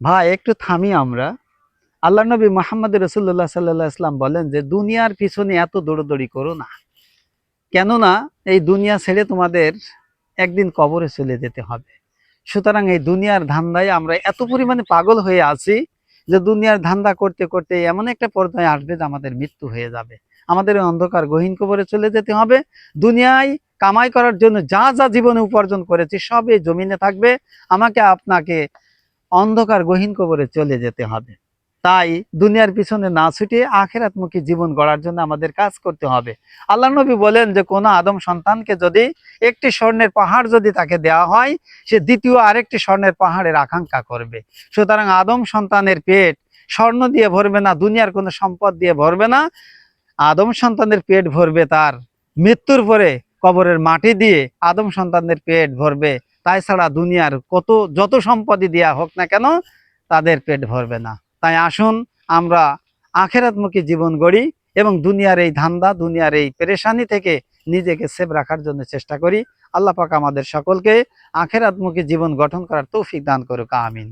ভাই, একটু থামি আমরা। আল্লাহ নবী মোহাম্মদ রসুল্লাহ সাল্লাহ ইসলাম বলেন যে, দুনিয়ার পিছনে এত দৌড়দৌড়ি করো না। কেননা এই দুনিয়া ছেড়ে তোমাদের একদিন কবরে চলে যেতে হবে। সুতরাং এই দুনিয়ার ধান্দায় আমরা এত পরিমাণে পাগল হয়ে আছি যে, দুনিয়ার ধান্দা করতে করতে এমন একটা পর্যায়ে আসবে যে, আমাদের মৃত্যু হয়ে যাবে। আমাদের অন্ধকার গহীন কবরে চলে যেতে হবে। দুনিয়ায় কামাই করার জন্য যা যা জীবনে উপার্জন করেছি, সব এই জমিনে থাকবে। আমাকে আপনাকে অন্ধকার গহীন কবরে চলে যেতে হবে। তাই দুনিয়ার পিছনে না ছুটে আখেরাতমুখী জীবন গড়ার জন্য আমাদের কাজ করতে হবে। আল্লাহ নবী বলেন যে, কোনো আদম সন্তানকে যদি একটি স্বর্ণের পাহাড় যদি তাকে দেওয়া হয়, সে দ্বিতীয় আরেকটি স্বর্ণের পাহাড়ের আকাঙ্ক্ষা করবে। সুতরাং আদম সন্তানের পেট স্বর্ণ দিয়ে ভরবে না, দুনিয়ার কোনো সম্পদ দিয়ে ভরবে না। আদম সন্তানের পেট ভরবে তার মৃত্যুর পরে কবরের মাটি দিয়ে আদম সন্তানদের পেট ভরবে। তাই ছাড়া দুনিয়ার কত, যত সম্পদই দেয়া হোক না কেন, তাদের পেট ভরবে না। তাই আসুন, আমরা আখেরাতমুখী জীবন গড়ি এবং দুনিয়ার এই ধান্দা, দুনিয়ার এই পেরেশানি থেকে নিজেকে সেভ রাখার জন্য চেষ্টা করি। আল্লাহ পাক আমাদের সকলকে আখেরাতমুখী জীবন গঠন করার তৌফিক দান করুক, আমিন।